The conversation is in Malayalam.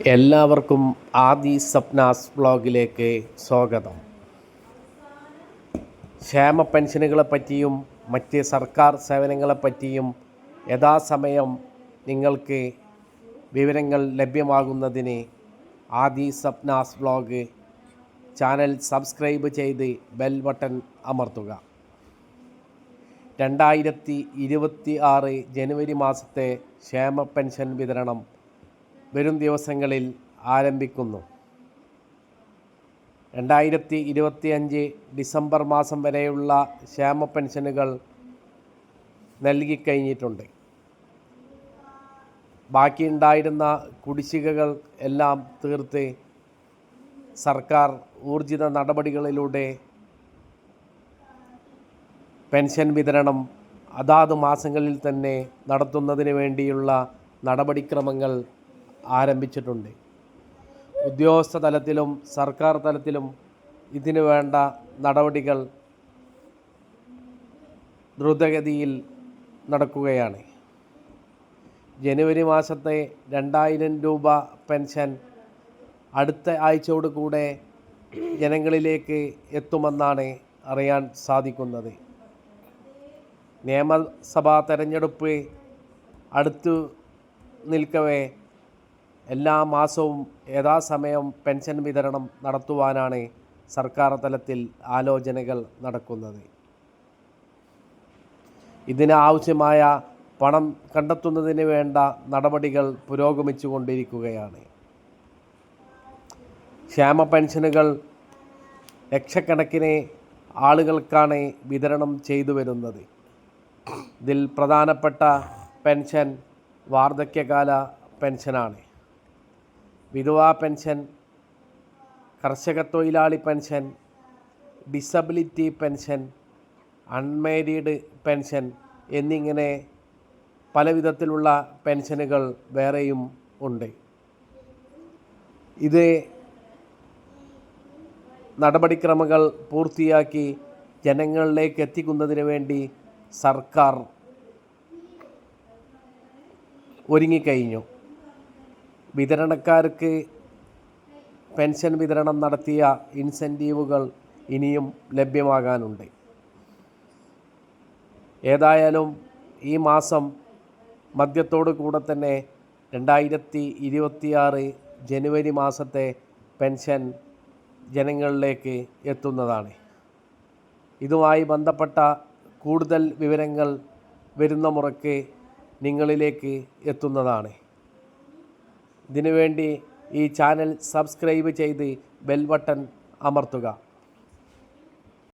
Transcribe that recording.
എല്ലാവർക്കും ആദി സപ്നാസ് ബ്ലോഗിലേക്ക് സ്വാഗതം. ക്ഷേമ പെൻഷനുകളെ പറ്റിയും മറ്റ് സർക്കാർ സേവനങ്ങളെ പറ്റിയും യഥാസമയം നിങ്ങൾക്ക് വിവരങ്ങൾ ലഭ്യമാകുന്നതിന് Aadi Sapna's blog channel subscribe ചെയ്ത് ബെൽ ബട്ടൺ അമർത്തുക. രണ്ടായിരത്തി ഇരുപത്തി ആറ് ജനുവരി മാസത്തെ ക്ഷേമ പെൻഷൻ വിതരണം വരും ദിവസങ്ങളിൽ ആരംഭിക്കുന്നു. രണ്ടായിരത്തി ഇരുപത്തി അഞ്ച് ഡിസംബർ മാസം വരെയുള്ള ക്ഷേമ പെൻഷനുകൾ നൽകിക്കഴിഞ്ഞിട്ടുണ്ട്. ബാക്കിയുണ്ടായിരുന്ന കുടിശ്ശികകൾ എല്ലാം തീർത്ത് സർക്കാർ ഊർജിത നടപടികളിലൂടെ പെൻഷൻ വിതരണം അതാത് മാസങ്ങളിൽ തന്നെ നടത്തുന്നതിന് വേണ്ടിയുള്ള നടപടിക്രമങ്ങൾ ആരംഭിച്ചിട്ടുണ്ട്. ഉദ്യോഗസ്ഥ തലത്തിലും സർക്കാർ തലത്തിലും ഇതിനു വേണ്ട നടപടികൾ ദ്രുതഗതിയിൽ നടക്കുകയാണ്. ജനുവരി മാസത്തെ രണ്ടായിരം രൂപ പെൻഷൻ അടുത്ത ആഴ്ചയോട് കൂടെ ജനങ്ങളിലേക്ക് എത്തുമെന്നാണ് അറിയാൻ സാധിക്കുന്നത്. നിയമസഭാ തെരഞ്ഞെടുപ്പ് അടുത്തു നിൽക്കവേ എല്ലാ മാസവും യഥാസമയം പെൻഷൻ വിതരണം നടത്തുവാനാണ് സർക്കാർ തലത്തിൽ ആലോചനകൾ നടക്കുന്നത്. ഇതിന് ആവശ്യമായ പണം കണ്ടെത്തുന്നതിന് വേണ്ട നടപടികൾ പുരോഗമിച്ചു കൊണ്ടിരിക്കുകയാണ് ക്ഷേമ പെൻഷനുകൾ ലക്ഷക്കണക്കിന് ആളുകൾക്കാണ് വിതരണം ചെയ്തു വരുന്നത്. ഇതിൽ പ്രധാനപ്പെട്ട പെൻഷൻ വാർദ്ധക്യകാല പെൻഷനാണ്. വിധവാ പെൻഷൻ കർഷക തൊഴിലാളി pension disability pension unmarried pension എന്നിങ്ങനെ പല വിധത്തിലുള്ള പെൻഷനുകൾ വേറെയും ഉണ്ട്. ഇത് നടപടിക്രമങ്ങൾ പൂർത്തിയാക്കി ജനങ്ങളിലേക്ക് എത്തിക്കുന്നതിന് വേണ്ടി സർക്കാർ ഒരുങ്ങിക്കഴിഞ്ഞു. വിതരണക്കാർക്ക് പെൻഷൻ വിതരണം നടത്തിയ ഇൻസെന്റീവുകൾ ഇനിയും ലഭ്യമാകാനുണ്ട്. ഏതായാലും ഈ മാസം മദ്യത്തോട് കൂടെ തന്നെ രണ്ടായിരത്തി ഇരുപത്തിയാറ് ജനുവരി മാസത്തെ പെൻഷൻ ജനങ്ങളിലേക്ക് എത്തുന്നതാണ്. ഇതുമായി ബന്ധപ്പെട്ട കൂടുതൽ വിവരങ്ങൾ വരുന്ന മുറയ്ക്ക് നിങ്ങളിലേക്ക് എത്തുന്നതാണ്. ഇതിനുവേണ്ടി ഈ ചാനൽ സബ്സ്ക്രൈബ് ചെയ്ത് ബെൽ ബട്ടൺ അമർത്തുക.